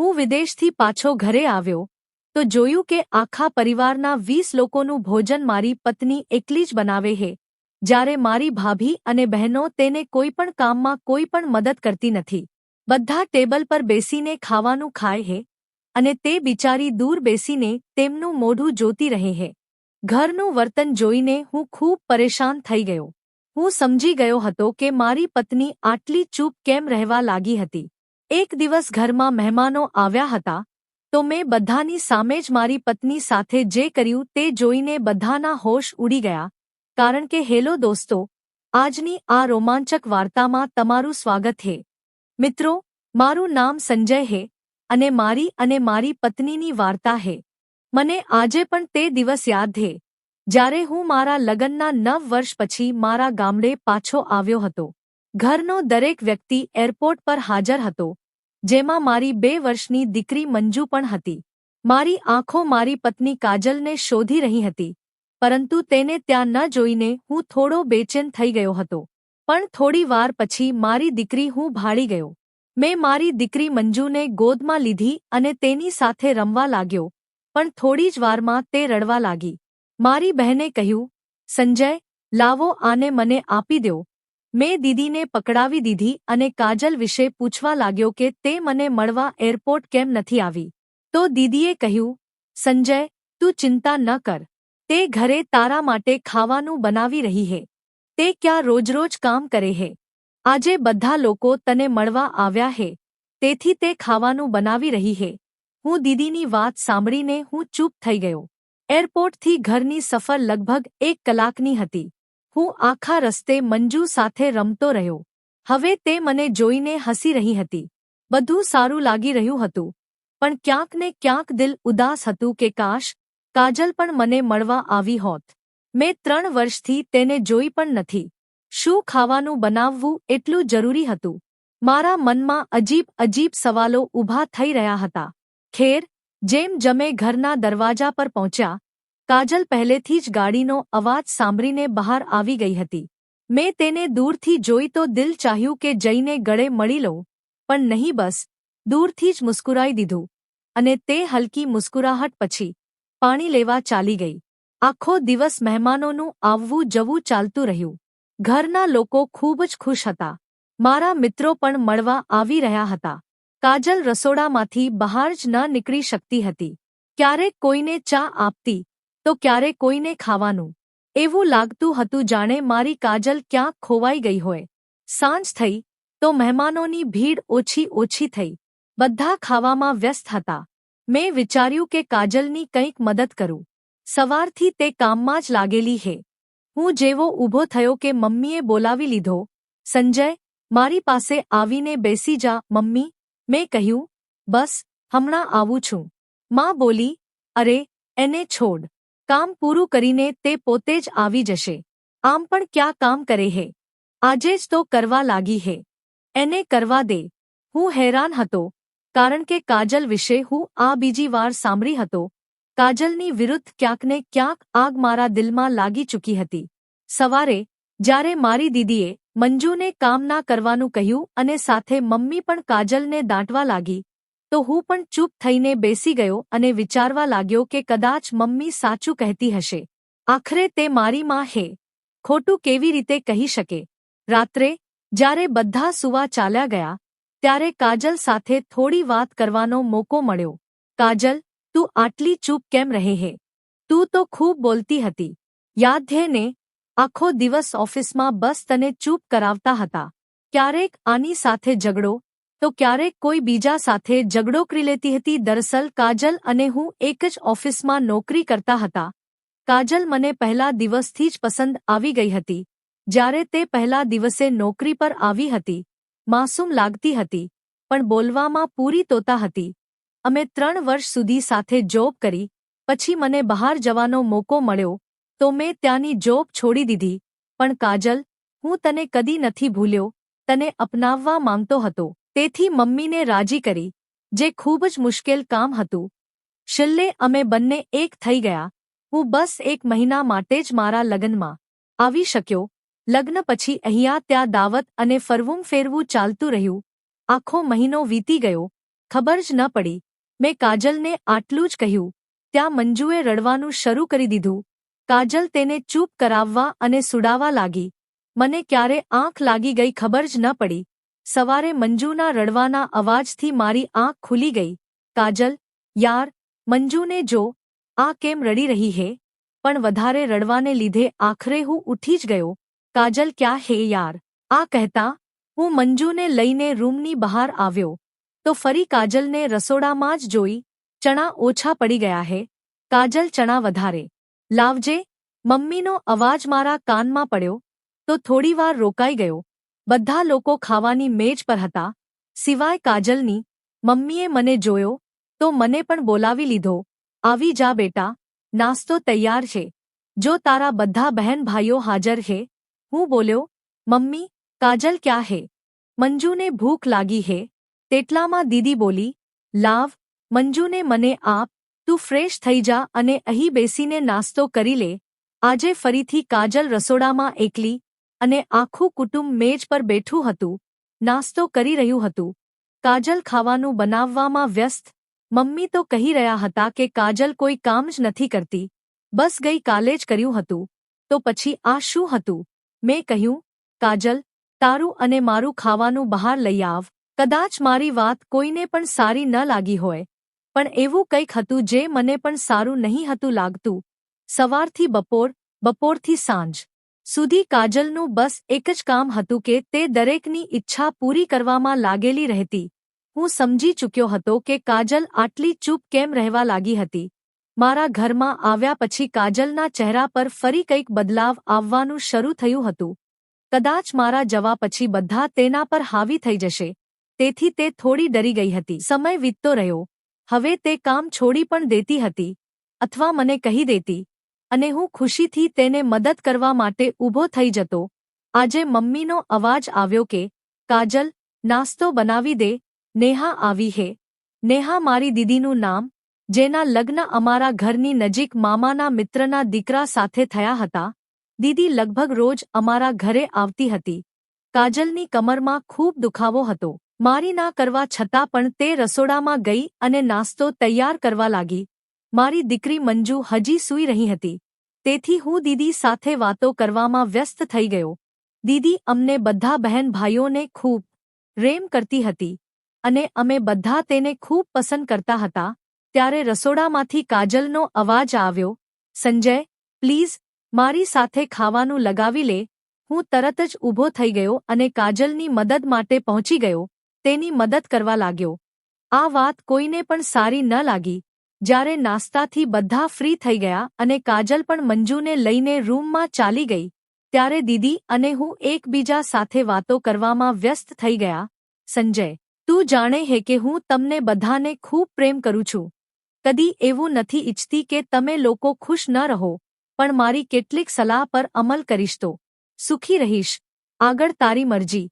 હું વિદેશથી પાછો ઘરે આવ્યો, તો જોયું કે આખા પરિવારના વીસ લોકોનું ભોજન મારી પત્ની એકલી જ બનાવે હે, જ્યારે મારી ભાભી અને બહેનો તેને કોઈ પણ કામમાં કોઈ પણ મદદ કરતી નથી. બધા ટેબલ પર બેસીને ખાવાનું ખાય હે, અને તે બિચારી દૂર બેસીને તેમનું મોઢું જોતી રહે હે. ઘરનું વર્તન જોઈને હું ખૂબ પરેશાન થઈ ગયો. હું સમજી ગયો હતો કે મારી પત્ની આટલી ચૂપ કેમ રહેવા લાગી હતી. એક દિવસ ઘરમાં મહેમાનો આવ્યા હતા, તો મેં બધાની સામે જ મારી પત્ની સાથે જે કર્યું તે જોઈને બધાના હોશ ઉડી ગયા, કારણ કે, હેલો દોસ્તો, આજની આ રોમાંચક વાર્તામાં તમારું સ્વાગત હે. મિત્રો, મારું નામ સંજય હે અને મારી અને મારી પત્નીની વાર્તા હે. મને આજે પણ તે દિવસ યાદ હે. જ્યારે હું મારા લગ્નના નવ વર્ષ પછી મારા ગામડે પાછો આવ્યો હતો. ઘરનો દરેક વ્યક્તિ એરપોર્ટ પર હાજર હતો, જેમાં મારી બે વર્ષની દીકરી મંજુ પણ હતી. મારી આંખો મારી પત્ની કાજલને શોધી રહી હતી, પરંતુ તેને ત્યાં ન જોઈને હું થોડો બેચેન થઈ ગયો હતો. પણ થોડી વાર પછી મારી દીકરી હું ભાળી ગયો. મેં મારી દીકરી મંજુને ગોદમાં લીધી અને તેની સાથે રમવા લાગ્યો, પણ થોડી જ વારમાં તે રડવા લાગી. મારી બહેને કહ્યું, સંજય, લાવો આને મને આપી દો મેં દીદીને પકડાવી દીધી અને કાજલ વિશે પૂછવા લાગ્યો કે તે મને મળવા એરપોર્ટ કેમ નથી આવી. તો દીદીએ કહ્યું, સંજય, તું ચિંતા ન કર. તે ઘરે તારા માટે ખાવાનું બનાવી રહી હે. તે ક્યાં રોજ રોજ કામ કરે હે. આજે બધા લોકો તને મળવા આવ્યા હે. તેથી તે ખાવાનું બનાવી રહી હે. હું દીદીની વાત સાંભળીને હું ચૂપ થઈ ગયો. એરપોર્ટથી ઘરની સફર લગભગ એક કલાકની હતી. હું આખા રસ્તે મંજુ સાથે રમતો રહ્યો. હવે તે મને જોઈને હસી રહી હતી. બધું સારું લાગી રહ્યું હતું. પણ ક્યાંક ને ક્યાંક દિલ ઉદાસ હતું કે કાશ, કાજલ પણ મને મળવા આવી હોત. મેં ત્રણ વર્ષથી તેને જોઈ પણ નથી. શું ખાવાનું બનાવવું એટલું જરૂરી હતું? મારા મનમાં અજીબ અજીબ સવાલો ઊભા થઈ રહ્યા હતા. ખેર, જેમ જમે ઘરના દરવાજા પર પહોંચ્યા કાજલ પહેલેથી જ ગાડીનો અવાજ સાંભળીને બહાર આવી ગઈ હતી. મેં તેને દૂરથી જોઈ તો દિલ ચાહ્યું કે જઈને ગળે મળી લઉં, પણ નહીં બસ, દૂરથી જ મુસ્કુરાઈ દીધું, અને તે હલકી મુસ્કુરાહટ પછી પાણી લેવા ચાલી ગઈ. આખો દિવસ મહેમાનોનું આવવું જવું ચાલતું રહ્યું. ઘરના લોકો ખૂબ જ ખુશ હતા. મારા મિત્રો પણ મળવા આવી રહ્યા હતા. કાજલ રસોડામાંથી બહાર જ ન નીકળી શકતી હતી. ક્યારેક કોઈને ચા આપતી તો ક્યારે કોઈને ખાવાનું? એવું લાગતું હતું જાણે મારી કાજલ ક્યાંક ખોવાઈ ગઈ હોય. સાંજ થઈ, તો મહેમાનોની ભીડ ઓછી ઓછી થઈ. બધા ખાવામાં વ્યસ્ત હતા. મેં વિચાર્યું કે કાજલની કંઈક મદદ કરું. સવારથી તે કામમાં જ લાગેલી હે. હું જેવો ઊભો થયો કે મમ્મીએ બોલાવી લીધો, સંજય, મારી પાસે આવીને બેસી જા, મમ્મી. મેં કહ્યું, બસ, હમણાં આવું છું. માં બોલી, અરે, એને છોડ. કામ પૂરું કરીને તે પોતે જ આવી જશે. આમ પણ ક્યાં કામ કરે હે? આજે જ તો કરવા લાગી હે. એને કરવા દે. હું હેરાન હતો. કારણ કે કાજલ વિશે હું આ બીજી વાર સાંભળી હતો. કાજલની વિરુદ્ધ ક્યાંકને ક્યાંક આગ મારા દિલમાં લાગી ચૂકી હતી. સવારે, જ્યારે મારી દીદીએ મંજુને કામ ના કરવાનું કહ્યું અને સાથે મમ્મી પણ કાજલને દાંટવા લાગી તો હું પણ ચૂપ થઈને બેસી ગયો અને વિચારવા લાગ્યો કે કદાચ મમ્મી સાચું કહેતી હશે. આખરે તે મારી માં હે. ખોટું કેવી રીતે કહી શકે? રાત્રે, જ્યારે બધા સુવા ચાલ્યા ગયા, ત્યારે કાજલ સાથે થોડી વાત કરવાનો મોકો મળ્યો. કાજલ, તું આટલી ચૂપ કેમ રહે હે? તું તો ખૂબ બોલતી હતી. યાદ આખો દિવસ ઓફિસમાં બસ તને ચૂપ કરાવતા હતા. ક્યારેક આની સાથે ઝઘડો તો ક્યારેક કોઈ બીજા સાથે ઝઘડો કરી લેતી હતી. દરસલ કાજલ અને હું એક જ ઓફિસમાં નોકરી કરતા હતા. કાજલ મને પહેલા દિવસથી જ પસંદ આવી ગઈ હતી. જ્યારે તે પહેલા દિવસે નોકરી પર આવી હતી. માસૂમ લાગતી હતી, પણ બોલવામાં પૂરી તોતા હતી. અમે ત્રણ વર્ષ સુધી સાથે જોબ કરી, પછી મને બહાર જવાનો મોકો મળ્યો, તો મેં ત્યાંની જોબ છોડી દીધી. પણ કાજલ, હું તને કદી નથી ભૂલ્યો, તને અપનાવવા માંગતો હતો. તેથી મમ્મીને રાજી કરી, જે ખૂબ જ મુશ્કેલ કામ હતું. છેલ્લે અમે બંને એક થઈ ગયા. હું બસ એક મહિના માટે જ મારા લગ્નમાં આવી શક્યો. લગ્ન પછી અહીંયા ત્યાં દાવત અને ફરવું ફેરવું ચાલતું રહ્યું. આખો મહિનો વીતી ગયો. ખબર જ ન પડી. મેં કાજલને આટલું જ કહ્યું. ત્યાં મંજુએ રડવાનું શરૂ કરી દીધું. કાજલ તેને ચૂપ કરાવવા અને સુડાવા લાગી. મને ક્યારે આંખ લાગી ગઈ ખબર જ ન પડી. સવારે મંજુના રડવાના અવાજથી મારી આંખ ખુલી ગઈ. કાજલ, યાર, મંજુને જો, આ કેમ રડી રહી હે? પણ વધારે રડવાને લીધે આખરે હું ઉઠી જ ગયો. કાજલ, ક્યાં હે યાર? આ કહેતા હું મંજુને લઈને રૂમની બહાર આવ્યો. તો ફરી કાજલને રસોડામાં જ જોઈ ચણા ઓછા પડી ગયા હે. કાજલ, ચણા વધારે. લાવજે, મમ્મીનો અવાજ મારા કાનમાં પડ્યો. તો થોડીવાર રોકાઈ ગયો. બધા લોકો ખાવાની મેજ પર હતા. સિવાય કાજલની, મમ્મીએ મને જોયો, તો મને પણ બોલાવી લીધો. આવી જા બેટા, નાસ્તો તૈયાર છે. જો તારા બધા બહેન ભાઈઓ હાજર હે. હું બોલ્યો, મમ્મી, કાજલ ક્યાં હે? મંજુને ભૂખ લાગી હે. તેટલામાં દીદી બોલી, લાવ, મંજુને મને આપ, તું ફ્રેશ થઈ જા અને અહીં બેસીને નાસ્તો કરી લે. આજે ફરીથી કાજલ રસોડામાં એકલી અને આખું કુટુંબ મેજ પર બેઠું હતું, નાસ્તો કરી રહ્યું હતું. કાજલ ખાવાનું બનાવવામાં વ્યસ્ત. મમ્મી તો કહી રહ્યા હતા કે કાજલ કોઈ કામ જ નથી કરતી. બસ ગઈ કાલે જ કર્યું હતું. તો પછી આ શું હતું? મેં કહ્યું, કાજલ, તારું અને મારું ખાવાનું બહાર લઈ આવ. કદાચ મારી વાત કોઈને પણ સારી ન લાગી હોય. પણ એવું કંઈક હતું જે મને પણ સારું નહીં હતું લાગતું. સવારથી બપોર, બપોરથી સાંજ. સુધી કાજલનું બસ એક જ કામ હતું કે તે દરેકની ઈચ્છા પૂરી કરવામાં લાગેલી રહેતી. હું સમજી ચૂક્યો હતો કે કાજલ આટલી ચૂપ કેમ રહેવા લાગી હતી. મારા ઘરમાં આવ્યા પછી કાજલના ચહેરા પર ફરી કંઈક બદલાવ આવવાનું શરૂ થયું હતું. કદાચ મારા જવા પછી બધા તેના પર હાવી થઈ જશે. તેથી તે થોડી ડરી ગઈ હતી. સમય વીતતો રહ્યો. હવે તે કામ છોડી પણ દેતી હતી. અથવા મને કહી દેતી અને હું ખુશીથી તેને મદદ કરવા માટે ઊભો થઈ જતો. આજે મમ્મીનો અવાજ આવ્યો કે, કાજલ, નાસ્તો બનાવી દે. નેહા આવી હે. નેહા મારી દીદીનું નામ, જેના લગ્ન અમારા ઘરની નજીક મામાના મિત્રના દીકરા સાથે થયા હતા. દીદી લગભગ રોજ અમારા ઘરે આવતી હતી. કાજલની કમરમાં ખૂબ દુખાવો હતો. મારી ના કરવા છતાં પણ તે રસોડામાં ગઈ અને નાસ્તો તૈયાર કરવા લાગી. મારી દીકરી મંજુ હજી સૂઈ રહી હતી. તેથી હું દીદી સાથે વાતો કરવામાં વ્યસ્ત થઈ ગયો. દીદી અમને બધા બહેન ભાઈઓને ખૂબ રેમ કરતી હતી અને અમે બધા તેને ખૂબ પસંદ કરતા હતા. ત્યારે રસોડામાંથી કાજલનો અવાજ આવ્યો, સંજય, પ્લીઝ, મારી સાથે ખાવાનું લગાવી લે. હું તરત જ ઊભો થઈ ગયો અને કાજલની મદદ માટે પહોંચી ગયો. તેની મદદ કરવા લાગ્યો. આ વાત કોઈને પણ સારી ન લાગી. જ્યારે નાસ્તાથી બધા ફ્રી થઈ ગયા અને કાજલ પણ મંજુને લઈને રૂમમાં ચાલી ગઈ, ત્યારે દીદી અને હું એકબીજા સાથે વાતો કરવામાં વ્યસ્ત થઈ ગયા. સંજય, તું જાણે હે કે હું તમને બધાને ખૂબ પ્રેમ કરું છું. કદી એવું નથી ઇચ્છતી કે તમે લોકો ખુશ ન રહો, પણ મારી કેટલીક સલાહ પર અમલ કરીશ તો. સુખી રહીશ. આગળ તારી મરજી.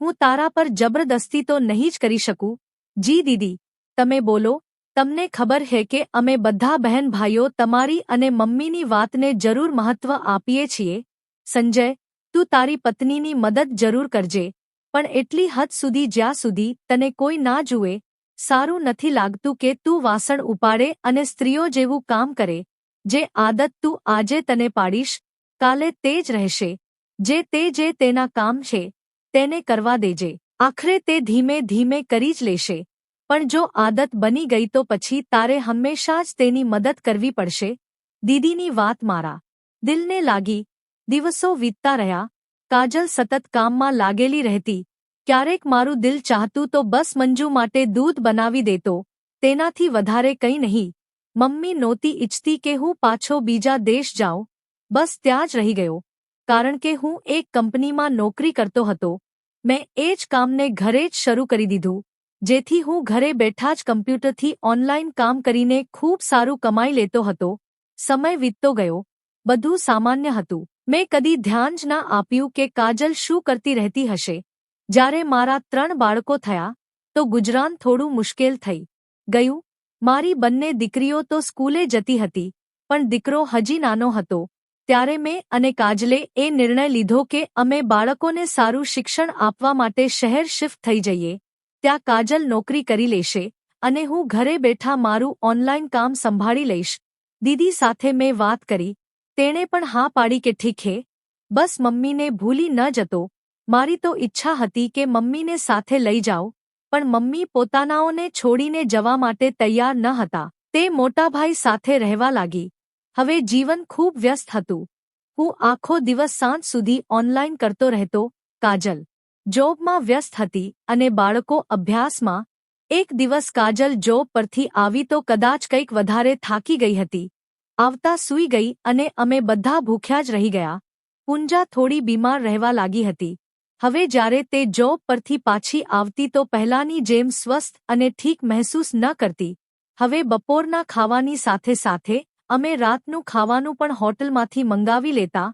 હું તારા પર જબરદસ્તી તો નહીં જ કરી શકું. જી દીદી, તમે બોલો. તમને ખબર હે કે અમે બધા બહેન ભાઈઓ તમારી અને મમ્મીની વાતને જરૂર મહત્વ આપીએ છીએ. સંજય, તું તારી પત્નીની મદદ જરૂર કરજે. પણ એટલી હદ સુધી જ્યાં સુધી તને કોઈ ના જુએ, સારું નથી લાગતું કે તું વાસણ ઉપાડે અને સ્ત્રીઓ જેવું કામ કરે. જે આદત તું આજે તને પાડીશ, કાલે તે જ રહેશે. જે તે જે તેના કામ છે, તેને કરવા દેજે. આખરે તે ધીમે ધીમે કરી જ લેશે. પણ જો આદત બની ગઈ તો પછી તારે હંમેશા જ તેની મદદ કરવી પડશે. દીદીની વાત મારા. દિલને લાગી. દિવસો વીતતા રહ્યા. કાજલ સતત કામમાં લાગેલી રહેતી. ક્યારેક મારું દિલ ચાહતું તો બસ મંજુ માટે દૂધ બનાવી દેતો. તેનાથી વધારે કંઈ નહીં. મમ્મી નહોતી ઇચ્છતી કે હું પાછો બીજા દેશ જાઉં. બસ ત્યાં જ રહી ગયો. કારણ કે હું એક કંપનીમાં નોકરી કરતો હતો. મેં એ જ કામને ઘરે જ શરૂ કરી દીધું. જેથી હું ઘરે બેઠા જ કમ્પ્યુટરથી ઓનલાઈન કામ કરીને ખૂબ સારું કમાઈ લેતો હતો. સમય વીતતો ગયો. બધું સામાન્ય હતું. મેં કદી ધ્યાન જ ના આપ્યું કે કાજલ શું કરતી રહેતી હશે. જ્યારે મારા ત્રણ બાળકો થયા, તો ગુજરાન થોડું મુશ્કેલ થઈ. ગયું. મારી બંને દીકરીઓ તો સ્કૂલે જતી હતી, પણ દીકરો હજી નાનો હતો. ત્યારે મેં અને કાજલે એ નિર્ણય લીધો કે અમે બાળકોને સારું શિક્ષણ આપવા માટે શહેર શિફ્ટ થઈ જઈએ. ત્યાં કાજલ નોકરી કરી લેશે અને હું ઘરે બેઠા મારું ઓનલાઈન કામ સંભાળી લઈશ. દીદી સાથે મેં વાત કરી. તેણે પણ હા પાડી કે ઠીક હે. બસ મમ્મીને ભૂલી ન જતો. મારી તો ઈચ્છા હતી કે મમ્મીને સાથે લઈ જાઓ પણ મમ્મી પોતાનાઓને છોડીને જવા માટે તૈયાર ન હતા. તે મોટાભાઈ સાથે રહેવા લાગી. હવે જીવન ખૂબ વ્યસ્ત હતું. હું આખો દિવસ સાંજ સુધી ઓનલાઈન કરતો રહેતો, કાજલ. જોબમાં વ્યસ્ત હતી અને બાળકો અભ્યાસમાં એક દિવસ કાજલ જોબ પરથી આવી તો કદાચ કંઈક વધારે થાકી ગઈ હતી. આવતા સૂઈ ગઈ અને અમે બધા ભૂખ્યા જ રહી ગયા. પુંજા થોડી બીમાર રહેવા લાગી હતી. હવે જ્યારે તે જોબ પરથી પાછી આવતી તો પહેલાની જેમ સ્વસ્થ અને ઠીક મહેસૂસ ન કરતી. હવે બપોરના ખાવાની સાથે સાથે અમે રાતનું ખાવાનું પણ હોટલમાંથી મંગાવી લેતા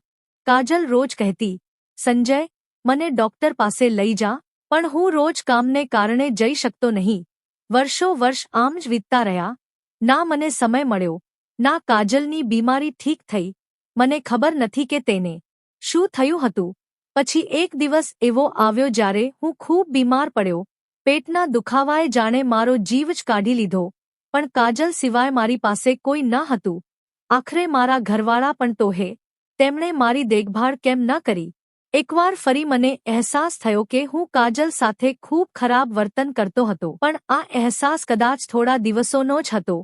કાજલ રોજ કહેતી, સંજય મને ડોક્ટર પાસે લઈ જા, પણ હું રોજ કામને કારણે જઈ શકતો નહીં. વર્ષો વર્ષ આમ જ વીતતા રહ્યા. ના મને સમય મળ્યો, ના કાજલની બીમારી ઠીક થઈ. મને ખબર નથી કે તેને શું થયું હતું. પછી એક દિવસ એવો આવ્યો જ્યારે હું ખૂબ બીમાર પડ્યો. પેટના દુખાવાએ જાણે મારો જીવ જ કાઢી લીધો. પણ કાજલ સિવાય મારી પાસે કોઈ ન હતું. આખરે મારા ઘરવાળા પણ તો હે તેમણે મારી દેખભાળ કેમ ન કરી? એકવાર ફરી મને અહેસાસ થયો કે હું કાજલ સાથે ખૂબ ખરાબ વર્તન કરતો હતો, પણ આ અહેસાસ કદાચ થોડા દિવસોનો જ હતો.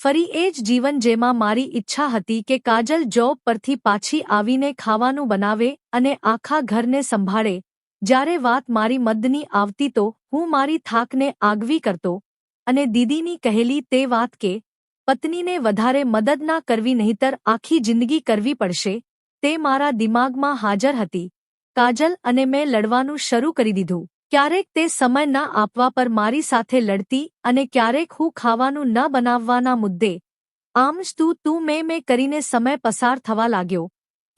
ફરી એ જ જીવન જેમાં મારી ઈચ્છા હતી કે કાજલ જોબ પરથી પાછી આવીને ખાવાનું બનાવે અને આખા ઘરને સંભાળે. જ્યારે વાત મારી મદની આવતી તો હું મારી થાકને આગવી કરતો અને દીદીની કહેલી તે વાત કે, પત્નીને વધારે મદદ ના કરવી નહીતર આખી જિંદગી કરવી પડશે. તે મારા દિમાગમાં હાજર હતી. કાજલ અને મેં લડવાનું શરૂ કરી દીધું. ક્યારેક તે સમય ન આપવા પર મારી સાથે લડતી અને ક્યારેક હું ખાવાનું ન બનાવવાના મુદ્દે, આમ જ તું તું, મેં મેં કરીને સમય પસાર થવા લાગ્યો.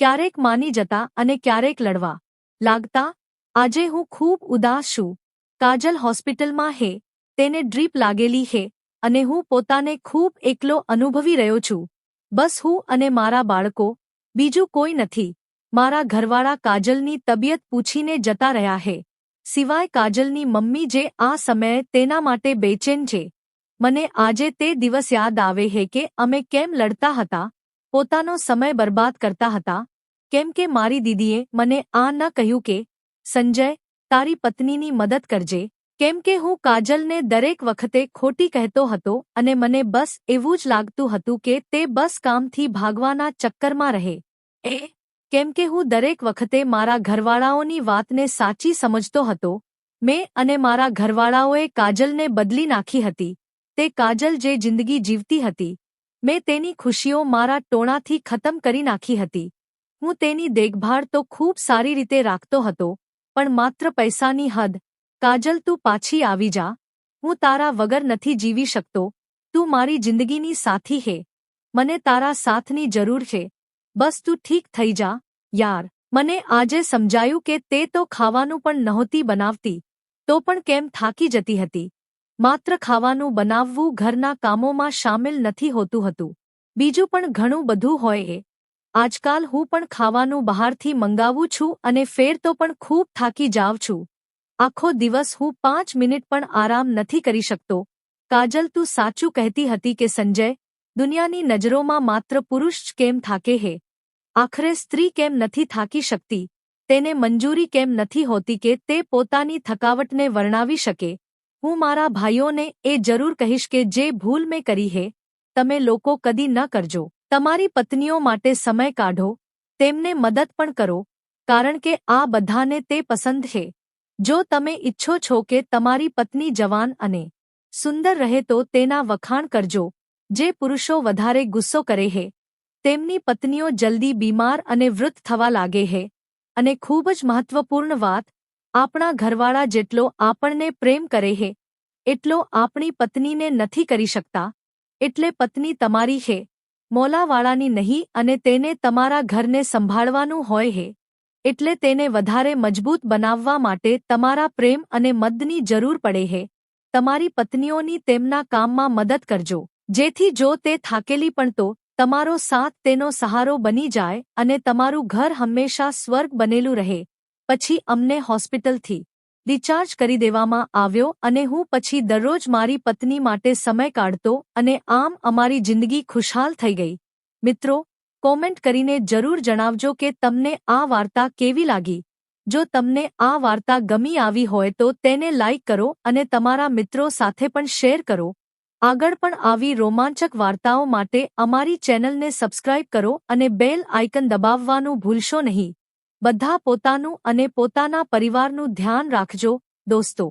ક્યારેક માની જતા અને ક્યારેક લડવા. લાગતા, આજે હું ખૂબ ઉદાસ છું. કાજલ હોસ્પિટલમાં હે, તેને ડ્રીપ લાગેલી હે અને હું પોતાને ખૂબ એકલો અનુભવી રહ્યો છું. બસ હું અને મારા બાળકો, બીજું કોઈ નથી. મારા ઘરવાળા કાજલની તબિયત પૂછીને જતા રહ્યા હે. સિવાય કાજલની મમ્મી જે આ સમયે તેના માટે બેચેન છે. મને આજે તે દિવસ યાદ આવે હે કે અમે કેમ લડતા હતા, પોતાનો સમય બરબાદ કરતા હતા. કેમ કે મારી દીદીએ મને આ ન કહ્યું કે, સંજય, તારી પત્નીની મદદ કરજે. કેમ કે હું કાજલને દરેક વખતે ખોટી કહેતો હતો અને મને બસ એવું જ લાગતું હતું કે તે બસ કામથી ભાગવાના ચક્કરમાં રહે. એ કેમ કે હું દરેક વખતે મારા ઘરવાળાઓની વાતને સાચી સમજતો હતો. મેં અને મારા ઘરવાળાઓએ કાજલને બદલી નાખી હતી. તે કાજલ જે જિંદગી જીવતી હતી. મેં તેની ખુશીઓ મારા ટોણાથી ખતમ કરી નાખી હતી. હું તેની દેખભાળ તો ખૂબ સારી રીતે રાખતો હતો, પણ માત્ર પૈસાની હદ. કાજલ, તું પાછી આવી જા. હું તારા વગર નથી જીવી શકતો. તું મારી જિંદગીની સાથી હે. મને તારા સાથની જરૂર છે. બસ તું ઠીક થઈ જા. યાર, મને આજે સમજાયું કે તે તો ખાવાનું પણ નહોતી બનાવતી, તો પણ કેમ થાકી જતી હતી? માત્ર ખાવાનું બનાવવું ઘરના કામોમાં શામેલ નથી હોતું હતું. બીજું પણ ઘણું બધું હોય એ. આજકાલ હું પણ ખાવાનું બહારથી મંગાવું છું અને ફેર તો પણ ખૂબ થાકી જાઉં છું. આખો દિવસ હું પાંચ મિનિટ પણ આરામ નથી કરી શકતો. કાજલ, તું સાચું કહેતી હતી કે સંજય? દુનિયાની નજરોમાં માત્ર પુરુષ જ કેમ થાકે હે? આખરે સ્ત્રી કેમ નથી થાકી શકતી? તેને મંજૂરી કેમ નથી હોતી કે તે પોતાની થકાવટને વર્ણાવી શકે? હું મારા ભાઈઓને એ જરૂર કહીશ કે જે ભૂલ મેં કરી હે, તમે લોકો કદી ન કરજો. તમારી પત્નીઓ માટે સમય કાઢો, તેમને મદદ પણ કરો, કારણ કે આ બધાને તે પસંદ છે જો તમે ઈચ્છો છો કે તમારી પત્ની જવાન અને સુંદર રહે તો તેના વખાણ કરજો. જે પુરુષો વધારે ગુસ્સો કરે હે, તેમની પત્નીઓ જલ્દી બીમાર અને વૃદ્ધ થવા લાગે હે. અને ખૂબ જ મહત્વપૂર્ણ વાત, આપણા ઘરવાળા જેટલો આપણને પ્રેમ કરે હે, એટલો આપણી પત્નીને નથી કરી શકતા. એટલે પત્ની તમારી હે, મોલાવાળાની નહીં અને તેને તમારા ઘરને સંભાળવાનું હોય હે. એટલે તેને વધારે મજબૂત બનાવવા માટે તમારા પ્રેમ અને મદની જરૂર પડે હે. તમારી પત્નીઓની તેમના કામમાં મદદ કરજો. જેથી જો તે થાકેલી પણ તો, તમારો સાથ તેનો સહારો બની જાય અને તમારું ઘર હંમેશા સ્વર્ગ બનેલું રહે. પછી અમને હોસ્પિટલથી રિચાર્જ કરી દેવામાં આવ્યો અને હું પછી દરરોજ મારી પત્ની માટે સમય કાઢતો અને આમ અમારી જિંદગી ખુશહાલ થઈ ગઈ. મિત્રો, કોમેન્ટ કરીને જરૂર જણાવજો કે તમને આ વાર્તા કેવી લાગી. જો તમને આ વાર્તા ગમી આવી હોય તો તેને લાઇક કરો અને તમારા મિત્રો સાથે પણ શેર કરો. આગળ પણ આવી રોમાંચક વાર્તાઓ માટે અમારી ચેનલને સબસ્ક્રાઇબ કરો અને બેલ આઇકન દબાવવાનું ભૂલશો નહીં. બધા પોતાનું અને પોતાના પરિવારનું ધ્યાન રાખજો, દોસ્તો.